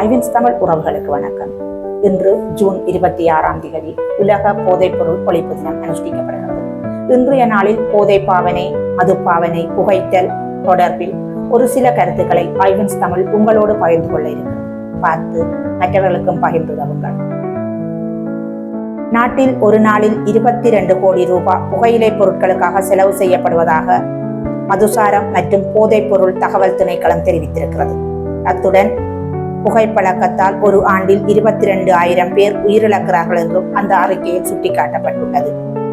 ஐவின்ஸ் தமிழ் உறவுகளுக்கு வணக்கம். இன்று ஜூன் இருபத்தி ஆறாம் தேதி உலக போதைப்பொருள் ஒழிப்பு தினம் அனுஷ்டிக்கப்படுகிறது. இன்றைய நாளில் போதை பாவனை மது பாவனை புகைத்தல் தொடர்பில் ஒரு சில கருத்துக்களை ஐவின்ஸ் தமிழ் உங்களோடு பகிர்ந்து கொள்ள இருக்கிறது பார்த்து மற்றவர்களுக்கும் பகிர்ந்துதவுங்கள் நாட்டில் ஒரு நாளில் இருபத்தி ரெண்டு கோடி ரூபாய் புகையிலை பொருட்களுக்காக செலவு செய்யப்படுவதாக மதுசாரம் மற்றும் போதைப்பொருள் தகவல் திணைக்களம் தெரிவித்திருக்கிறது. அத்துடன் புகைப்பழக்கத்தால் ஒரு ஆண்டில் இருபத்தி ரெண்டு ஆயிரம் பேர் உயிரிழக்கிறார்கள் என்றும் அந்த அறிக்கையில் சுட்டிக்காட்டப்பட்டுள்ளது.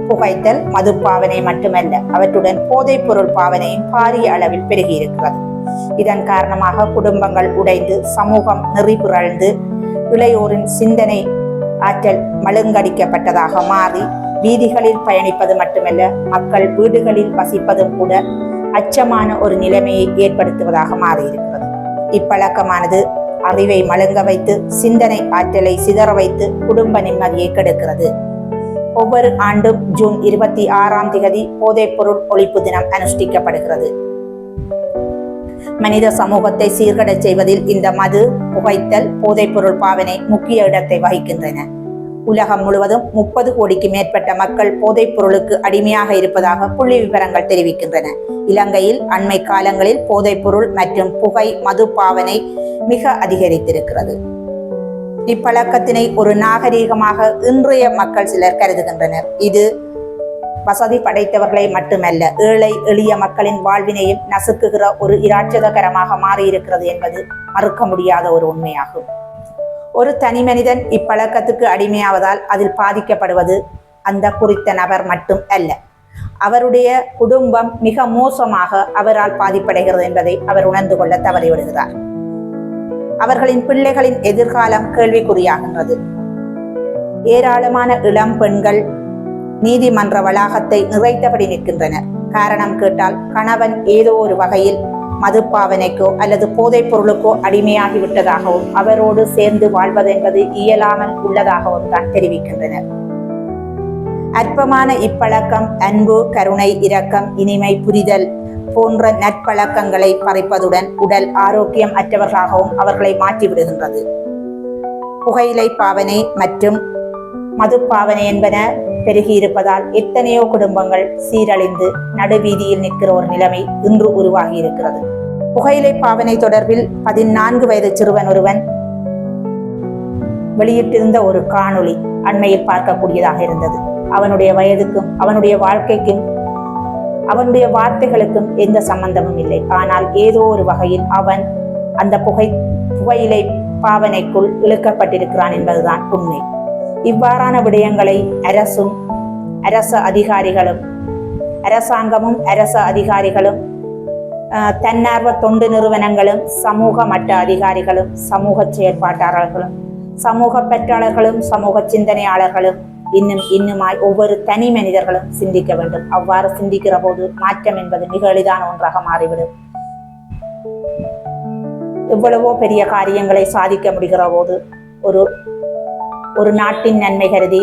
புகைத்தல் மது பாவனை மட்டுமல்ல அவற்றுடன் போதைப் பொருள் பாவனையும் பாரிய அளவில் பெருகியிருக்கிறது. இதன் காரணமாக குடும்பங்கள் உடைந்து சமூகம் நெறிபுரழ்ந்து இளையோரின் சிந்தனை ஆற்றல் மழுங்கடிக்கப்பட்டதாக மாறி வீதிகளில் பயணிப்பது மட்டுமல்ல மக்கள் வீடுகளில் வசிப்பதும் கூட அச்சமான ஒரு நிலைமையை ஏற்படுத்துவதாக மாறியிருக்கிறது. இப்பழக்கமானது அறிவை மழுங்க வைத்து சிந்தனை ஆற்றலை சிதற வைத்து குடும்ப நிம்மதியை கெடுக்கிறது. ஒவ்வொரு ஆண்டும் ஜூன் இருபத்தி ஆறாம் திகதி போதைப்பொருள் ஒழிப்பு தினம் அனுஷ்டிக்கப்படுகிறது. மனித சமூகத்தை சீர்கடச் செய்வதில் இந்த மது புகைத்தல் போதைப்பொருள் பாவனை முக்கிய இடத்தை வகிக்கின்றன. உலகம் முழுவதும் முப்பது கோடிக்கு மேற்பட்ட மக்கள் போதைப் பொருளுக்கு அடிமையாக இருப்பதாக புள்ளி விவரங்கள் தெரிவிக்கின்றன. இலங்கையில் அண்மை காலங்களில் போதைப் பொருள் மற்றும் புகை மது பாவனை மிக அதிகரித்திருக்கிறது. இப்பழக்கத்தினை ஒரு நாகரீகமாக இன்றைய மக்கள் சிலர் கருதுகின்றனர். இது வசதி படைத்தவர்களை மட்டுமல்ல ஏழை எளிய மக்களின் வாழ்வினையும் நசுக்குகிற ஒரு இராட்சதகரமாக மாறியிருக்கிறது என்பது மறுக்க முடியாத ஒரு உண்மையாகும். ஒரு தனி மனிதன் இப்பழக்கத்துக்கு அடிமையாவதால் அதில் பாதிக்கப்படுவது அந்த குறித்த நபர் மட்டும் அல்ல. அவருடைய குடும்பம் மிக மோசமாக அவரால் பாதிப்படைகிறது என்பதை அவர் உணர்ந்து கொள்ள தவறிவிடுகிறார் அவர்களின் பிள்ளைகளின் எதிர்காலம் கேள்விக்குறியாகின்றது. ஏராளமான இளம் பெண்கள் நீதிமன்ற வளாகத்தை நிறைத்தபடி நிற்கின்றனர். காரணம் கேட்டால் கணவன் ஏதோ ஒரு வகையில் மதுப்பாவனைக்கோ அல்லது போதைப் பொருளுக்கோ அடிமையாகி விட்டதாகவும் அவரோடு சேர்ந்து வாழ்வதென்பது இயலாமல் உள்ளதாகவும் தான் தெரிவிக்கின்றனர் அற்பமான இப்பழக்கம் அன்பு கருணை இரக்கம் இனிமை புரிதல் போன்ற நற்பழக்கங்களை பறிப்பதுடன் உடல் ஆரோக்கியம் அற்றவர்களாகவும் அவர்களை மாற்றிவிடுகின்றது. புகையிலை பாவனை மற்றும் மது பாவனை என்பன பெருகியிருப்பதால் எத்தனையோ குடும்பங்கள் சீரழிந்து நடுவீதியில் நிற்கிற ஒரு நிலைமை இன்று உருவாகி இருக்கிறது புகையிலை பாவனை தொடர்பில் பதினான்கு வயது சிறுவன் ஒருவன் வெளியிட்டிருந்த ஒரு காணொளி அண்மையில் பார்க்கக்கூடியதாக இருந்தது. அவனுடைய வயதுக்கும் அவனுடைய வாழ்க்கைக்கும் அவனுடைய வார்த்தைகளுக்கும் எந்த சம்பந்தமும் இல்லை. ஆனால் ஏதோ ஒரு வகையில் அவன் அந்த புகை புகையிலை பாவனைக்குள் இழுக்கப்பட்டிருக்கிறான் என்பதுதான் உண்மை. இவ்வாறான விடயங்களை அரசும் அரச அதிகாரிகளும் அரசாங்கமும் அரச அதிகாரிகளும் தன்னார்வ தொண்டு நிறுவனங்களும் சமூக மட்ட அதிகாரிகளும் சமூக செயற்பாட்டாளர்களும் சமூக பெற்றாளர்களும் சமூக சிந்தனையாளர்களும் இன்னும் இன்னுமாய் ஒவ்வொரு தனி மனிதர்களும் சிந்திக்க வேண்டும். அவ்வாறு சிந்திக்கிற போது மாற்றம் என்பது மிக எளிதான ஒன்றாக மாறிவிடும். எவ்வளவோ பெரிய காரியங்களை சாதிக்க முடிகிற போது ஒரு ஒரு நாட்டின் நன்மை கருதி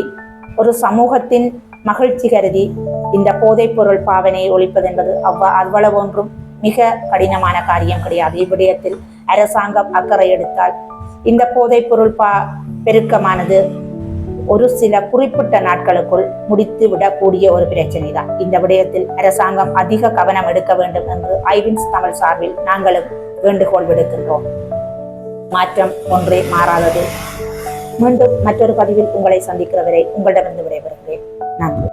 ஒரு சமூகத்தின் மகிழ்ச்சி கருதி இந்த போதைப்பொருள் பாவனையை ஒழிப்பது என்பது அவ்வ அவ்வளவு ஒன்றும் மிக கடினமான காரியம் கிடையாது. இவ்விடயத்தில் அரசாங்கம் அக்கறை எடுத்தால் இந்த போதைப்பொருள் பா பெருக்கமானது ஒரு சில குறிப்பிட்ட நாட்களுக்குள் முடித்து விடக்கூடிய ஒரு பிரச்சனை தான் இந்த விடயத்தில் அரசாங்கம் அதிக கவனம் எடுக்க வேண்டும் என்று ஐவின்ஸ் தமிழ் சார்பில் நாங்களும் வேண்டுகோள் விடுக்கின்றோம். மாற்றம் ஒன்றே மாறாதது. மீண்டும் மற்றொரு பதிவில் உங்களை சந்திக்கிறவரை உங்களிடமிருந்து விடைபெறுகிறேன். நன்றி.